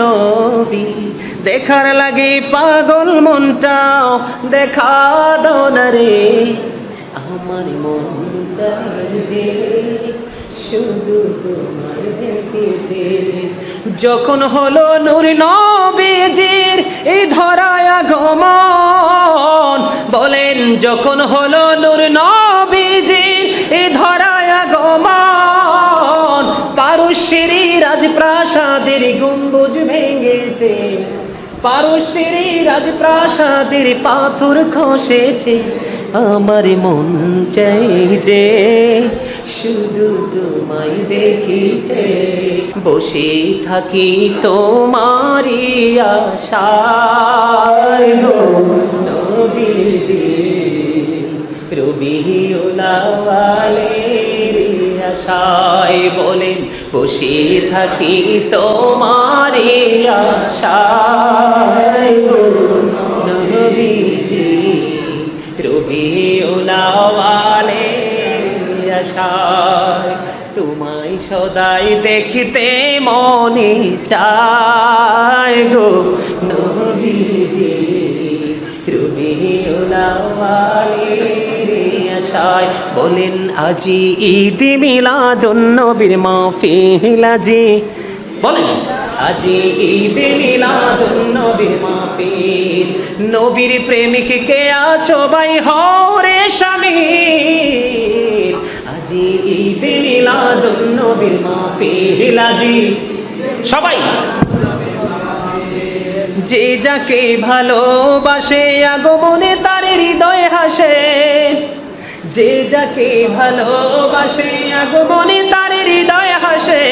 নবী। দেখার লাগে পাগল মনটাও দেখা দাও না রে। আমার মন চাই শুধু যখন হলো নূর নবীজির এই ধরায় আগমন, বলেন যখন হলো নূর নবীজির এই ধরায় ভেঙেছে পারস্যের রাজপ্রাসাদের পাথর খসেছে। আমার মন চাই যে শুধু তোমায় দেখিতে। বসে থাকি তোমারি আশায় গো নবীজি রবিউলাওয়ালের বলেন বসে থাকি তোমারি আশায়। তোমায় সদাই দেখিতে মনে চায় গো। নবীজি আশায় বলেন, আজি ঈদ মিলাদুন নবীর মাহফিল আজি। বলেন, আজি ঈদ মিলাদুন নবীর মাহফিল। নবীর প্রেমিক কে আছো ভাই হরে শামিল আজি ঈদ মিলাদুন নবীর মাহফিল আজি। সবাই, যে যাকে ভালোবাসে আগমনে তার হৃদয় হাসে। যে যাকে ভালোবাসে আগমনে তার হৃদয় হাসে।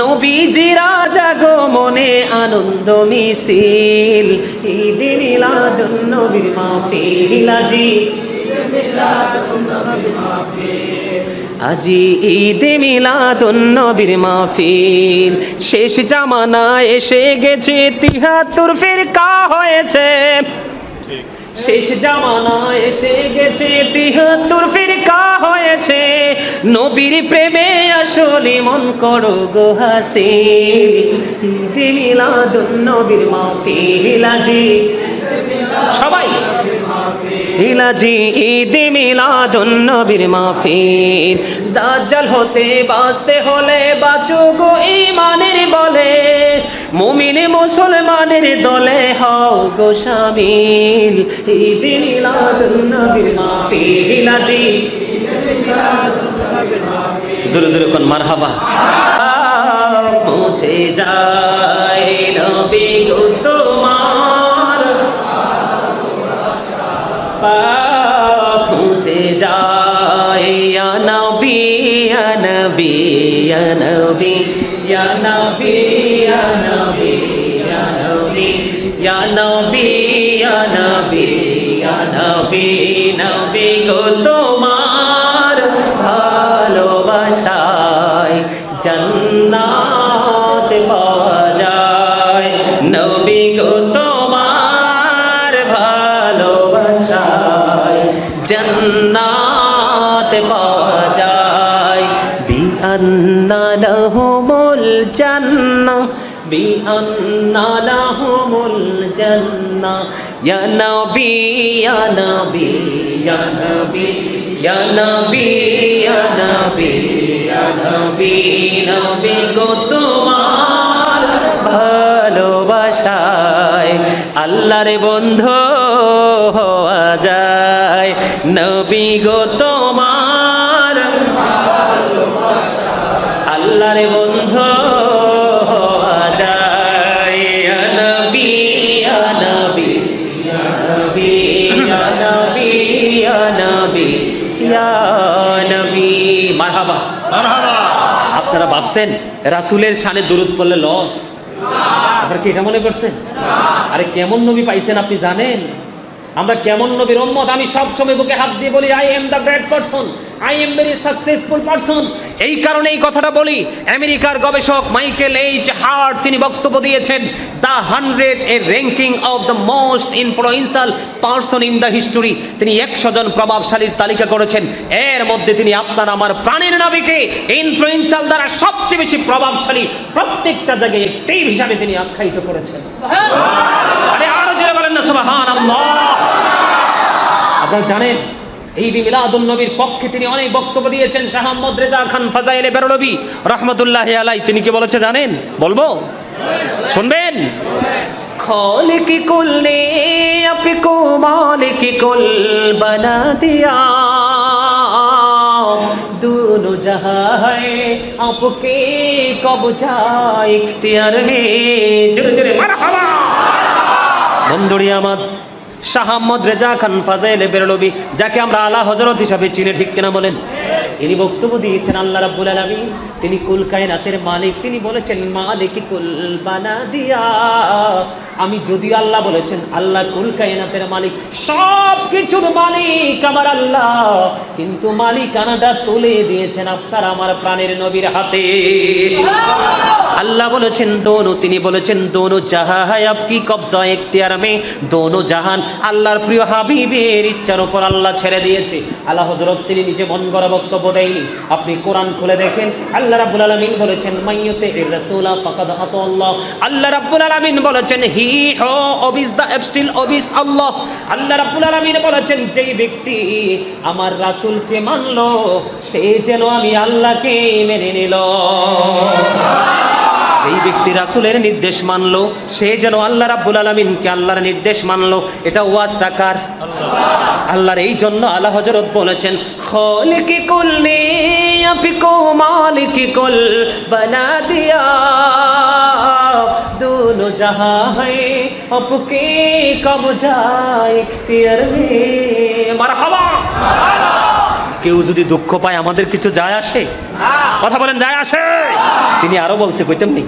নবীজিরা জাগমনে আনন্দ মিছিল। ঈদ মিলাদুন নবীর মাহফিল আজি। আজি ঈদ মিলাদুন নবীর মাহফিল। শেষ জামানা এসে গেছে, তিহাত্তর ফিরকা হয়েছে। শেষ জামানা এসে গেছে, তিহাত্তর ফিরকা হয়েছে। নবীর প্রেমে আসলে মন করো গো হাসিল ঈদ নবীর মাহফিল ইলাজি ঈদ মিলাদুন নবীর মাহফিল। দাজ্জাল হতে বাঁচতে হলে বাঁচো গো ইমানের বলে। মুমিন মুসলমানের দলে হও গো শামিল ঈদ মিলাদুন নবীর মাহফিল ইলাজি জোরে জোরে কোন মারহাবা। পৌঁছে যায় নবী গো তোমার ya nabi ya nabi ya nabi ya nabi ya nabi ya nabi ya nabi nabi গো তোমার ভালোবাসায় জন্নাত পাওয়া যায় নবী গো তোমার ভালোবাসায় জন্নাত পাওয়া যায় বিয়ান জন্নাল জন্না বি অন্নাল জন্না বি আল্লাহরে বন্ধু হওয়া যায় নবী গোতো আল্লাহর বন্ধু হওয়া যায়। নবী নবী নবী নবী নবী নবী। মারহাবা। আপনারা ভাবছেন রাসূলের শানে দরুদ পড়লে লস আপনারা কি এটা মনে করছেন? আরে কেমন নবী পাইছেন আপনি জানেন? আমরা কেমন নবীর উম্মত আমি সবসময় বুকে হাত দিয়ে বলি I am the great person I am very successful person এই কারণে এই কথাটা বলি, আমেরিকার গবেষক মাইকেল এইচ হার্ট তিনি বক্তব্য দিয়েছেন the hundred a ranking of the most influential person in the history তিনি একশো জন প্রভাবশালীর তালিকা করেছেন। এর মধ্যে তিনি আপনার আমার প্রাণের নাবিকে ইনফ্লুয়েন্সাল দ্বারা সবচেয়ে বেশি প্রভাবশালী প্রত্যেকটা জায়গায় একটাই হিসাবে তিনি আখ্যায়িত করেছেন। আরে আরও জোরে বলেন না, সুবহানাল্লাহ। আপনারা জানেন ঈদ মিলাদুল নবীর পক্ষে তিনি অনেক বক্তব্য দিয়েছেন শাহ আহমদ রেজা খান ফাজাইলে বেরলবি রহমতুল্লাহ আলাই তিনি কি বলেছে জানেন বলব শুনবেন خالق کل نے اپ کو مالک کل بنا دیا دونوں جہاں ہے آپ کے قبضہ اختیار میں جرے جرے مرحبا بندڑی آمد শাহ আহমদ রেজা খান ফাজাইলে বেরলবি, যাকে আমরা আলা হজরত হিসাবে চিনে, ঠিক কিনা বলেন? ইনি বক্তব্য দিয়েছেন আল্লাহ রাব্বুল আলামিন। তিনি কুল কায়নাতের মালিক। তিনি বলেছেন, মালিক কুল বানা দিয়া। আমি যদি আল্লাহ বলেছেন, আল্লাহ কুল কায়নাতের মালিক সব কিছুর মালিক আমার আল্লাহ। কিন্তু মালিকানাটা তুলে দিয়েছেন আপনার আমার প্রাণের নবীর হাতে। আল্লাহ বলেছেন, দোনো, তিনি বলেছেন, দোনো জাহা হায় আপকি কবজা এখতিয়ার মে। দোনো জাহান আল্লাহর প্রিয় হাবিবের ইচ্ছার উপর আল্লাহ ছেড়ে দিয়েছে। আল্লাহ হজরত তিনি নিজে মন গড়া বক্তব্য দেয়নি। আপনি কোরআন খুলে দেখেন। আল্লাহ রাব্বুল আলামিন বলেছেন মাইয়তে রাসূলা ফাকাদ আতাল্লাহ আল্লাহ। রাব্বুল আলামিন বলেছেন, হি হো অবিস দা এবস্টিল অবিস আল্লাহ। আল্লাহ রাব্বুল আলামিন বলেছেন, যেই ব্যক্তি আমার রাসূলকে মানলো, সে যেন আমি আল্লাহকে মেনে নিল। যেই ব্যক্তি রাসূলের নির্দেশ মানলো, সে যেন আল্লাহ রাব্বুল আলামিনকে আল্লাহর নির্দেশ মানলো। এটা ওয়াজ টাকার আল্লাহর। এই জন্য আল্লাহ হজরত বলেছেন খোল কি কুল নে আপিকো মাল কি কুল বনা দিয়া। দুনো জাহা হাই অপকে কব যাই কেউ যদি দুঃখ পায় আমাদের কিছু যায় আসে? হ্যাঁ। কথা বলেন যায় আসে। তিনি আরও বলছে কইতেমনি